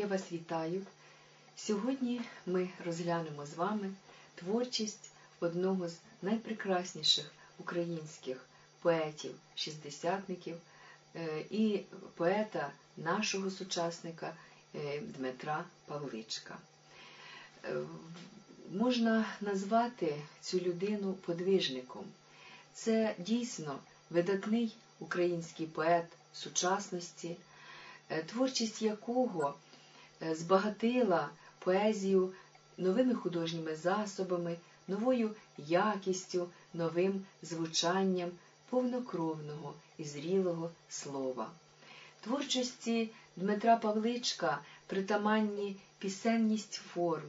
я вас вітаю. Сьогодні ми розглянемо з вами творчість одного з найпрекрасніших українських поетів, шістдесятників е, і поета нашого сучасника е, Дмитра Павличка. Е, Можна назвати цю людину подвижником. Це дійсно видатний український поет сучасності, творчість якого збагатила поезію новими художніми засобами, новою якістю, новим звучанням повнокровного і зрілого слова. Творчості Дмитра Павличка притаманні пісенність форм,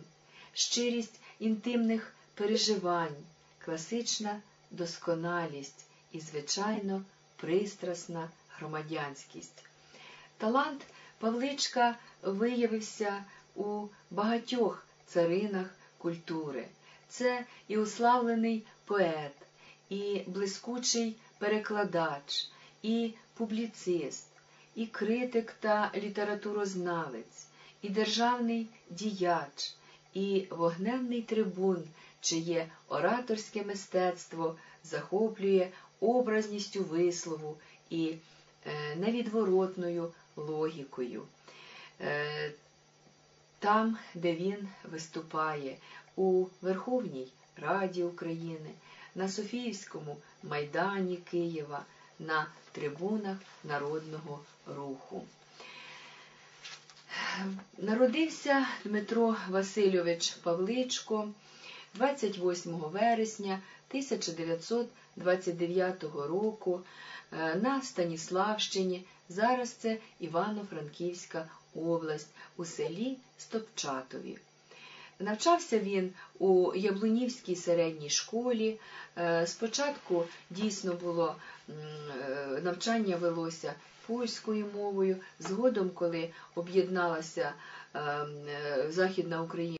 щирість інтимних переживань, класична досконалість і, звичайно, пристрасна громадянськість. Талант Павличка виявився у багатьох царинах культури. Це і уславлений поет, і блискучий перекладач, і публіцист, і критик та літературознавець, і державний діяч, і вогненний трибун, чиє ораторське мистецтво захоплює образністю вислову і е, невідворотною логікою. Е, Там, де він виступає у Верховній Раді України, на Софіївському майдані Києва, на трибунах народного руху. Народився Дмитро Васильович Павличко 28 вересня 1929 року е, на Станіславщині, зараз це Івано-Франківська область, у селі Стопчатові. Навчався він у Яблунівській середній школі. Е, Спочатку дійсно було е, навчання велося польською мовою. Згодом, коли об'єдналася е, м, е, Західна Україна.